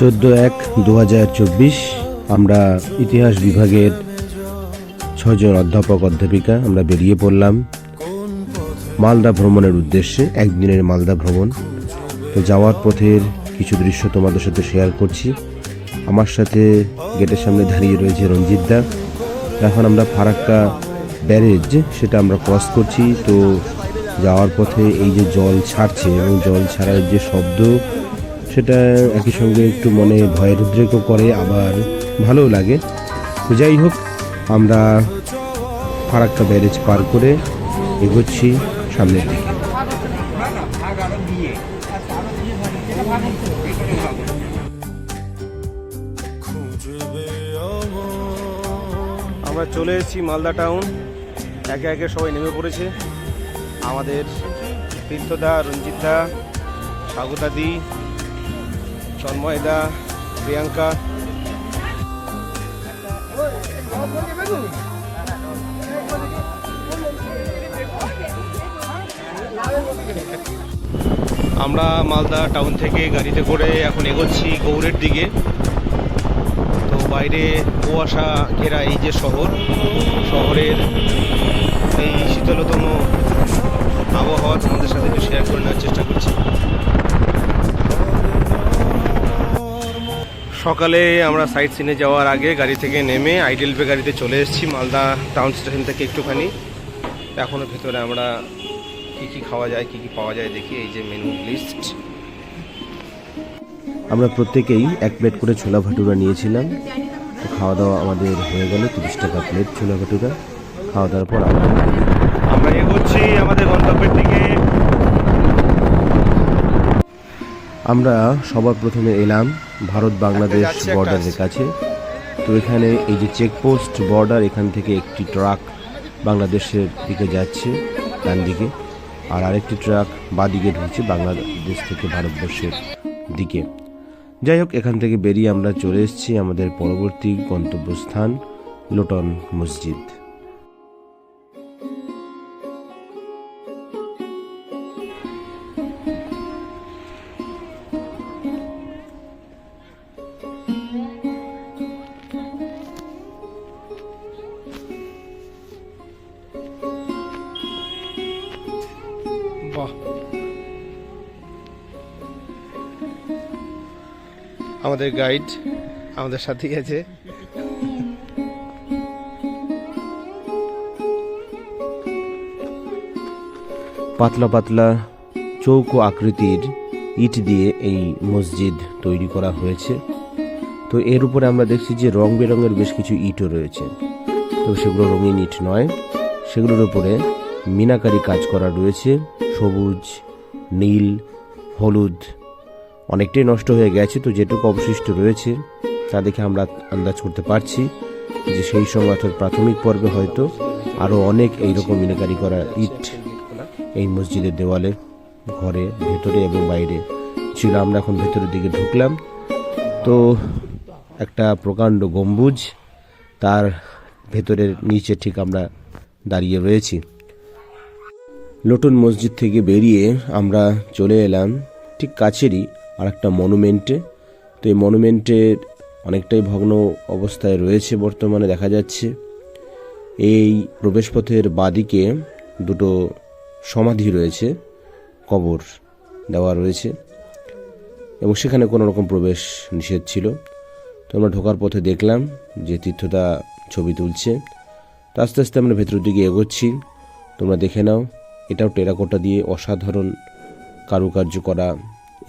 চোদ্দ এক দু আমরা ইতিহাস বিভাগের ছজন অধ্যাপক অধ্যাপিকা, আমরা বেরিয়ে পড়লাম মালদা ভ্রমণের উদ্দেশ্যে, একদিনের মালদা ভ্রমণ। তো যাওয়ার পথের কিছু দৃশ্য তোমাদের সাথে শেয়ার করছি। আমার সাথে গেটের সামনে দাঁড়িয়ে রয়েছে রঞ্জিত দা। এখন আমরা ফারাক্কা ব্যারেজ, সেটা আমরা ক্রস করছি। তো যাওয়ার পথে এই যে জল ছাড়ছে এবং জল ছাড়ার যে শব্দ সেটা একই সঙ্গে একটু মনে ভয়ের উদ্রেকও করে, আবার ভালোও লাগে। তো যাই হোক, আমরা ফারাক্কা ব্যারেজ পার করে এগোচ্ছি সামনের দিকে। আমরা চলে এসেছি মালদা টাউন। একে একে সবাই নেমে পড়েছে। আমাদের তীর্থদা, রঞ্জিতদা, স্বাগতাদি তন্ময়দা প্রিয়াঙ্কা। আমরা মালদা টাউন থেকে গাড়িতে করে এখন এগোচ্ছি গৌড়ের দিকে। তো বাইরে কুয়াশা ঘেরা এই যে শহর, শহরের এই শীতলতম আবহাওয়া তোমাদের সাথে একটু শেয়ার করে নেওয়ার চেষ্টা করছি। সকালে আমরা সাইট সিনে যাওয়ার আগে গাড়ি থেকে নেমে আইডেল পে গাড়িতে চলে এসেছি মালদা টাউন স্টেশন থেকে একটুখানি। এখনও ভেতরে আমরা কি কি খাওয়া যায় কি কি পাওয়া যায় দেখি এই যে মেনু লিস্ট আমরা প্রত্যেকেই এক প্লেট করে ছোলা ভাটুরা নিয়েছিলাম। তো খাওয়া দাওয়া আমাদের হয়ে গেল তিরিশ টাকা প্লেট ছোলা ভাটুরা। খাওয়া দাওয়ার পর আমরা আমরা এগোচ্ছি আমাদের গন্তব্যের দিকে। আমরা সবার প্রথমে এলাম ভারত বাংলাদেশ বর্ডারের কাছে। তো এখানে এই যে চেকপোস্ট বর্ডার এখান থেকে একটি ট্রাক বাংলাদেশের দিকে যাচ্ছে ডান দিকে। আর আরেকটি ট্রাক বাঁ দিকে ঢুকছে বাংলাদেশ থেকে ভারতবর্ষের দিকে। যাই হোক এখান থেকে বেরিয়ে আমরা চলে এসেছি আমাদের পরবর্তী গন্তব্যস্থান লোটন মসজিদ। আমাদের গাইড আমাদের সাথেই আছে। পাতলা পাতলা চৌকো আকৃতির ইট দিয়ে এই মসজিদ তৈরি করা হয়েছে। তো এর উপরে আমরা দেখছি যে রং বেরঙের বেশ কিছু ইটও রয়েছে। তো সেগুলো রঙিন ইট নয়, সেগুলোর উপরে মিনাকারি কাজ করা রয়েছে। সবুজ, নীল, হলুদ অনেকটাই নষ্ট হয়ে গেছে, তো যেটুকু অবশিষ্ট রয়েছে, তা দেখে আমরা আন্দাজ করতে পারছি যে সেই সময় অর্থাৎ প্রাথমিক পর্বে হয়তো আরও অনেক এইরকম মিনাকারি করা ইট এই মসজিদের দেওয়ালে, ঘরে, ভেতরে এবং বাইরে ছিল। আমরা এখন ভেতরের দিকে ঢুকলাম। তো একটা প্রকাণ্ড গম্বুজ, তার ভেতরের নিচে ঠিক আমরা দাঁড়িয়ে রয়েছি। লোটন মসজিদ থেকে বেরিয়ে আমরা চলে এলাম ঠিক কাছেরই আর একটা মনুমেন্টে। তো এই মনুমেন্টের অনেকটাই ভগ্ন অবস্থায় রয়েছে বর্তমানে, দেখা যাচ্ছে। এই প্রবেশপথের বাদিকে দুটো সমাধি রয়েছে, কবর দেওয়া রয়েছে, এবং সেখানে কোনো রকম প্রবেশ নিষেধ ছিল। তো আমরা ঢোকার পথে দেখলাম যে তীর্থদা ছবি তুলছে। তো আস্তে আস্তে আমরা ভেতরের দিকে এগোচ্ছি। তোমরা দেখে নাও, এটাও টেরাকোটা দিয়ে অসাধারণ কারুকার্য করা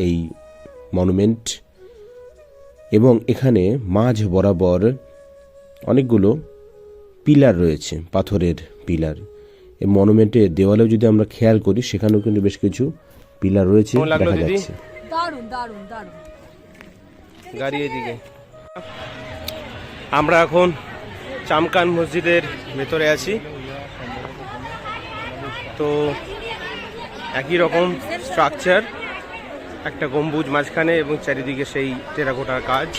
এই মনুমেন্ট। এবং এখানে মাঝ বরাবর অনেকগুলো পিলার রয়েছে পাথরের পিলার। এই মনুমেন্টের দেওয়ালেও যদি আমরা খেয়াল করি সেখানেও কিন্তু বেশ কিছু পিলার রয়েছে দেখা যাচ্ছে। গাড়ি এদিকে। আমরা এখন চামকান মসজিদের ভেতরে আছি। তো একই রকম স্ট্রাকচার একটা গম্বুজ মাঝখানে এবং চারিদিকে সেই টেরাকোটার কাজ।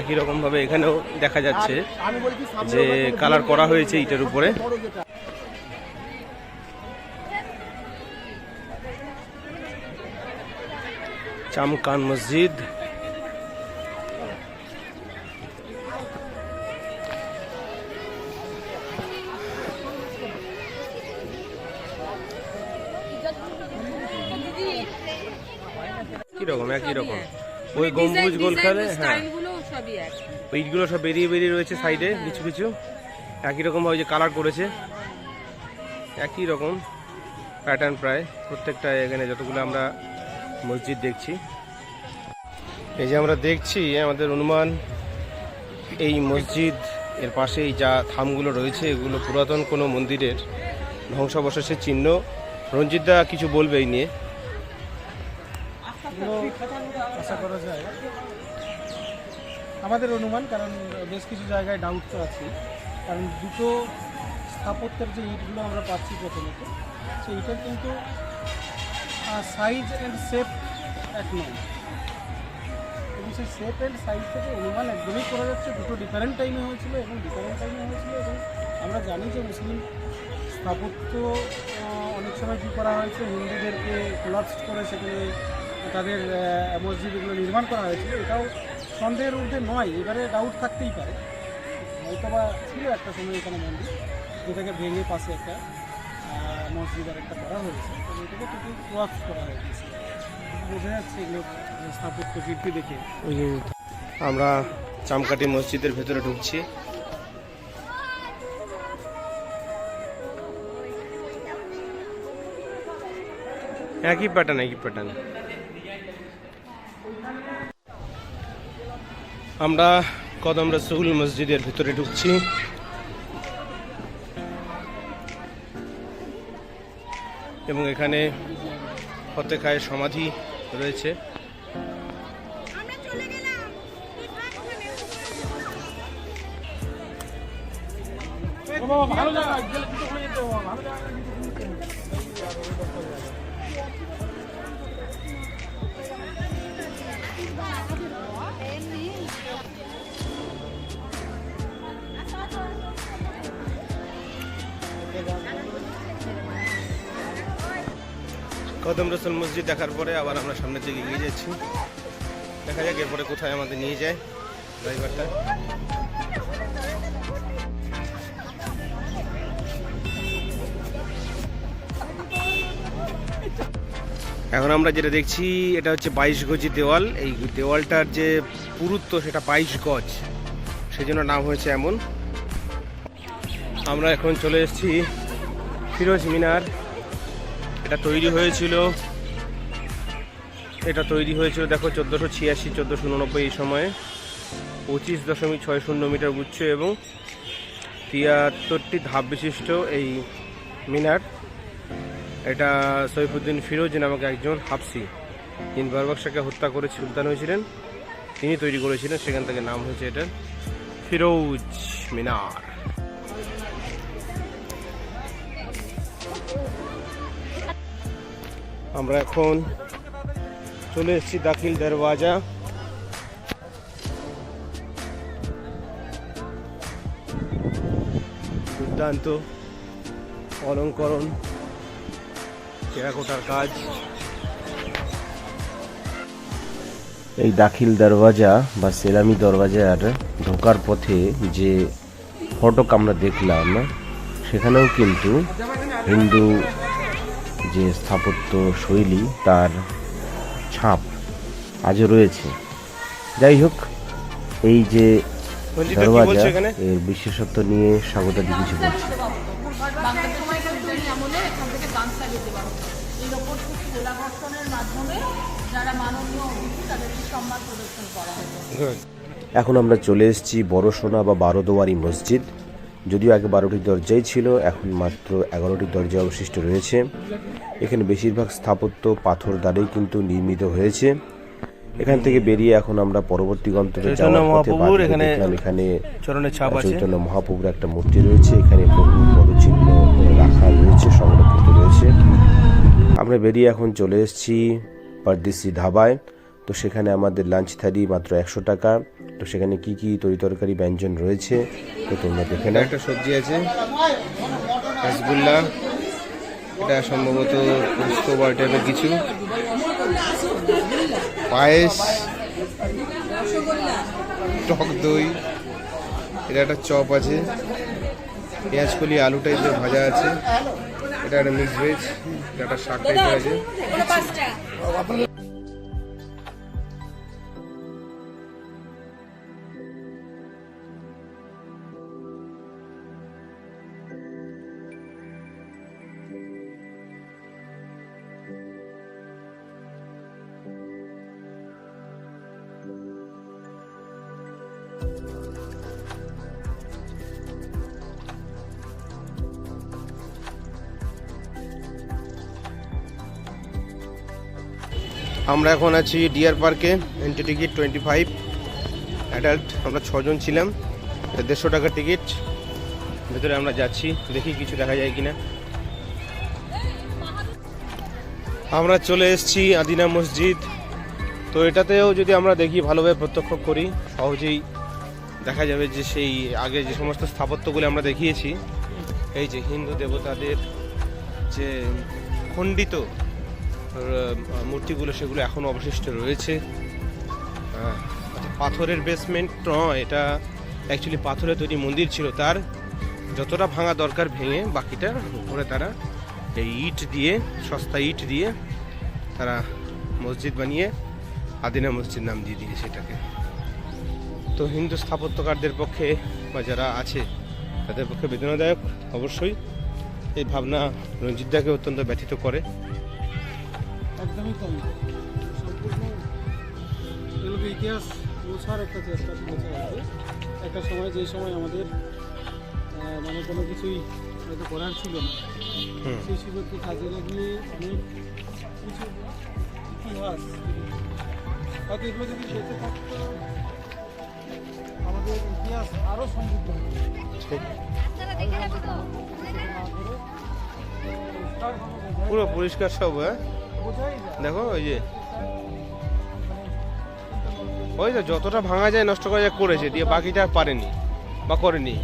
একই রকম ভাবে এখানেও দেখা যাচ্ছে যে কালার করা হয়েছে ইটের উপরে। চামকান মসজিদ। এক ইটগুলো সব বেরিয়ে বেরিয়ে রয়েছে সাইডে কিছু কিছু। একই রকম ভাবে যে কালার করেছে। একই রকম প্যাটার্ন প্রায়। প্রত্যেকটা এখানে যতগুলো আমরা মসজিদ দেখছি। এই যে আমরা দেখছি আমাদের অনুমান এই মসজিদ এর পাশেই যা থামগুলো রয়েছে এগুলো পুরাতন কোনো মন্দিরের ধ্বংসাবশেষের চিহ্ন। রঞ্জিতদা কিছু বলবে এই নিয়ে? আশা করা যায়। আমাদের অনুমান, কারণ বেশ কিছু জায়গায় ডাউট তো আছে কারণ দুটো স্থাপত্যের যে ইটগুলো আমরা পাচ্ছি প্রথমত সেই ইটের কিন্তু সাইজ অ্যান্ড শেপ এক নয়। এবং সেই শেপ অ্যান্ড সাইজ থেকে অনুমান একদমই করা যাচ্ছে, দুটো ডিফারেন্ট টাইমে হয়েছিল এবং ডিফারেন্ট টাইমে হয়েছিল এবং আমরা জানি যে মুসলিম স্থাপত্য অনেক সময় কী করা হয়েছে হিন্দুদেরকে কোলাপস করে সেখানে তাদের মসজিদগুলো নির্মাণ করা হয়েছিল। এটাও সন্দেহের ঊর্ধ্বে নয়, এবারে ডাউট থাকতেই পারে। হয়তো বা ছিল একটা সময় এখানে মন্দির, যেটাকে ভেঙে পাশে একটা মসজিদ আর একটা করা হয়েছে। এটাকে টোটাল কোলাপস করা হয়েছে। বোঝা যাচ্ছে এগুলো স্থাপত্য কীর্তি দেখে। ওই যে আমরা চামকাটি মসজিদের ভেতরে ঢুকছি। একই প্যাটার্ন একই প্যাটার্ন আমরা কদম রসুল মসজিদের ভিতরে ঢুকছি। এবং এখানে ফতেখায় সমাধি রয়েছে। ভালো কদম রসুল মসজিদ দেখার পরে আবার আমরা সামনের দিকে এগিয়ে যাচ্ছি। দেখা যাক এরপরে কোথায় আমাদের নিয়ে যায় ড্রাইভারটা। এখন আমরা যেটা দেখছি, এটা হচ্ছে বাইশ গজি দেওয়াল। এই দেওয়ালটার যে পুরুত্ব, সেটা বাইশ গজ। সেই জন্য নাম হয়েছে এমন। আমরা এখন চলে এসেছি ফিরোজ মিনার। এটা তৈরি হয়েছিল। এটা তৈরি হয়েছিল, দেখো, চোদ্দোশো ছিয়াশি, চোদ্দোশো উননব্বই এই সময়ে। পঁচিশ দশমিক ছয় শূন্য মিটার উচ্চ এবং তিয়াত্তরটি ধাপ বিশিষ্ট এই মিনার। এটা সৈফুদ্দিন ফিরোজ নামক একজন হাফসি। যিনি বরবক্সাকে হত্যা করে সুলতান হয়েছিলেন। তিনি তৈরি করেছিলেন, সেখান থেকে নাম হয়েছে এটা ফিরোজ মিনার। আমরা এখন চলে এসেছি দাখিল দরওয়াজা। দুর্দান্ত অলঙ্করণ, টেরাকোটার কাজ। এই দাখিল দরওয়াজা বা সেলামি দরওয়াজার ঢোকার পথে যে ফটক আমরা দেখলাম, সেখানেও কিন্তু হিন্দু যে স্থাপত্য শৈলী তার ছাপ আজও রয়েছে। যাই হোক এই যে দরওয়াজা এর বিশেষত্ব নিয়ে স্বাগত কিছু বলছে। এখান থেকে গামছা যেতে পারো এর ওপর থেকে গোলাবর্ষণের মাধ্যমে যারা মাননীয় অতিথি তাদেরকে সম্মান প্রদর্শন করা হতো Good. এখন আমরা চলে এসেছি বড় সোনা বা বারো দোয়ারি মসজিদ। যদিও আগে বারোটি দরজাই ছিল এখন মাত্র এগারোটি দরজা অবশিষ্ট রয়েছে। এখানে বেশিরভাগ স্থাপত্য পাথর দ্বারাই কিন্তু নির্মিত হয়েছে। এখান থেকে বেরিয়ে এখন আমরা পরবর্তী গন্তব্যে যাওয়ার পথে এখানে চৈতন্য মহাপ্রভুর একটা মূর্তি রয়েছে। এখানে প্রভুর পদচিহ্ন রাখা রয়েছে সংরক্ষিত রয়েছে। আমরা বেরিয়ে এখন চলে এসেছি পরদেশি ধাবায়। তো সেখানে আমাদের লাঞ্চ থালি মাত্র একশো টাকা। তো সেখানে কি কি তরি তরকারি, ব্যঞ্জন রয়েছে, তো তোমরা দেখে নাও। একটা সবজি আছে রসগোল্লা এটা সম্ভবত পুষ্প বা টাইপের কিছু। পায়েস, টক দই, এটা একটা চপ আছে। পেঁয়াজ কলি, আলু টাইপের ভাজা আছে। এটা একটা মিক্স ভেজ এটা একটা শাক টাইপের আছে। আমরা এখন আছি ডিয়ার পার্কে entry ticket twenty five adult আমরা ছজন ছিলাম, দেড়শো টাকার টিকিট ভেতরে আমরা যাচ্ছি, দেখি কিছু দেখা যায় কিনা। আমরা চলে এসেছি আদিনা মসজিদ। তো এটাতেও যদি আমরা দেখি, ভালোভাবে প্রত্যক্ষ করি, সহজেই দেখা যাবে যে সেই আগে যে সমস্ত স্থাপত্যগুলো আমরা দেখিয়েছি, এই যে হিন্দু দেবতাদের যে খণ্ডিত মূর্তিগুলো সেগুলো এখনও অবশিষ্ট রয়েছে। আহ, পাথরের বেসমেন্ট নয় এটা অ্যাকচুয়ালি পাথরের তৈরি মন্দির ছিল তার। যতটা ভাঙা দরকার ভেঙে বাকিটা উপরে তারা এই ইট দিয়ে সস্তা ইট দিয়ে তারা মসজিদ বানিয়ে আদিনা মসজিদ নাম দিয়ে দিয়েছে এটাকে তো হিন্দু স্থাপত্যকারদের পক্ষে বা যারা আছে তাদের পক্ষে বেদনাদায়ক অবশ্যই। এই ভাবনা রঞ্জিতদাকে অত্যন্ত ব্যথিত করে। একদমই তাই সম্পূর্ণ এগুলোকে ইতিহাস বোঝার একটা চেষ্টা চলেছে আর একটা সময় যে সময় আমাদের মানে কোনো কিছুই হয়তো করার ছিল না। সেই সুযোগকে কাজে লাগিয়ে অনেক কিছু ইতিহাস। হয়তো এগুলো যদি বেঁচে থাকতো আমাদের ইতিহাস আরও সমৃদ্ধ পুরো পরিষ্কার সব হ্যাঁ? দেখো ওই যে। ওই তো যতটা ভাঙা যায় নষ্ট করা যায় করেছে, দিয়ে বাকিটা আর পারেনি, বা করেনি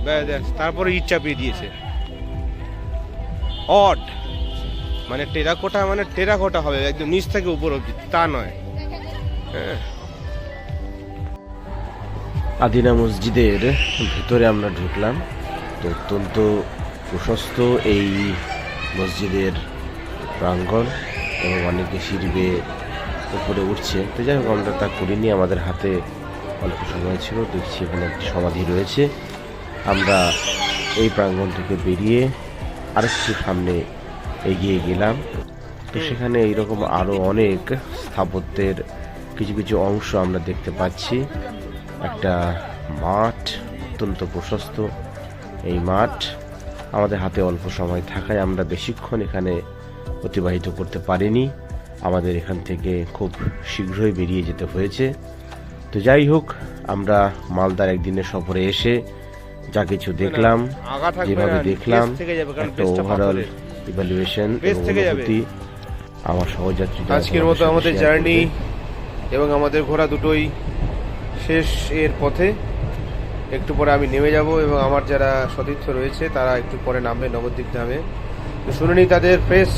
তারপরে ইট চাপিয়ে দিয়েছে। অড। মানে টেরাকোটা মানে টেরাকোটা হবে, একদম নিচ থেকে উপর অব্দি তা নয়। হ্যাঁ। আদিনা মসজিদের ভিতরে আমরা ঢুকলাম। তো অত্যন্ত প্রশস্ত এই মসজিদের প্রাঙ্গণ। এবং অনেকে সিঁড়ি বেয়ে উপরে উঠছে। তো যাই হোক আমরা তা করিনি। আমাদের হাতে অল্প সময় ছিল। দেখছি এখানে একটি সমাধি রয়েছে। আমরা এই প্রাঙ্গণ থেকে বেরিয়ে আরেকটু সামনে এগিয়ে গেলাম। তো সেখানে এইরকম আরও অনেক স্থাপত্যের কিছু কিছু অংশ আমরা দেখতে পাচ্ছি। একটা মাঠ অত্যন্ত প্রশস্ত এই মাঠ। আমাদের হাতে অল্প সময় থাকায় আমরা বেশিক্ষণ এখানে অতিবাহিত করতে পারেনি। আমাদের এখান থেকে খুব শীঘ্রই বেরিয়ে যেতে হয়েছে। তো যাই হোক আমরা মালদার একদিনের সফরে এসে যা কিছু দেখলাম যেভাবে দেখলাম একটা ওভারঅল ইভ্যালুয়েশন। অনুভূতি আমার সহযাত্রী আজকের মতো আমাদের জার্নি এবং আমাদের ঘোরা দুটোই শেষ এর পথে। একটু পরে আমি নেমে যাব এবং আমার যারা সতীর্থ রয়েছে তারা একটু পরে নামবে নবদ্বীপ ধামে। শুনিনি তাদের ফ্রেশ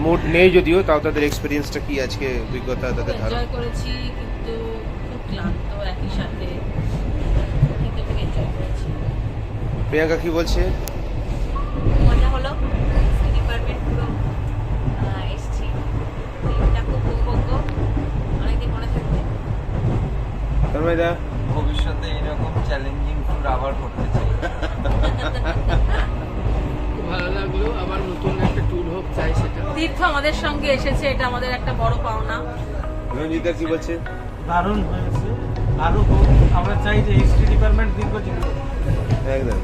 মুড নেই যদিও তাও তাদের এক্সপিরিয়েন্সটা কি আজকে অভিজ্ঞতা তাদের ধারণা? এনজয় করেছি কিন্তু খুব ক্লান্ত একই সাথে। প্রিয়াঙ্কা কি বলছে? মজা হলো ডিপার্টমেন্ট পুরো এসছি। দিনটা খুব উপভোগ্য অনেকদিন মনে থাকবে। তন্ময়দা? ভবিষ্যতে এরকম চ্যালেঞ্জিং ট্যুর আবার করতে চাই। ভালো লাগল আবার নতুন একটা ট্যুর হোক চাই সেটা। তীর্থ আমাদের সঙ্গে এসেছে এটা আমাদের একটা বড় পাওনা। রঞ্জিতা কি বলছে? দারুণ হয়েছে। আরও হোক আমরা চাই যে হিস্ট্রি ডিপার্টমেন্ট দীর্ঘজীবী একদম।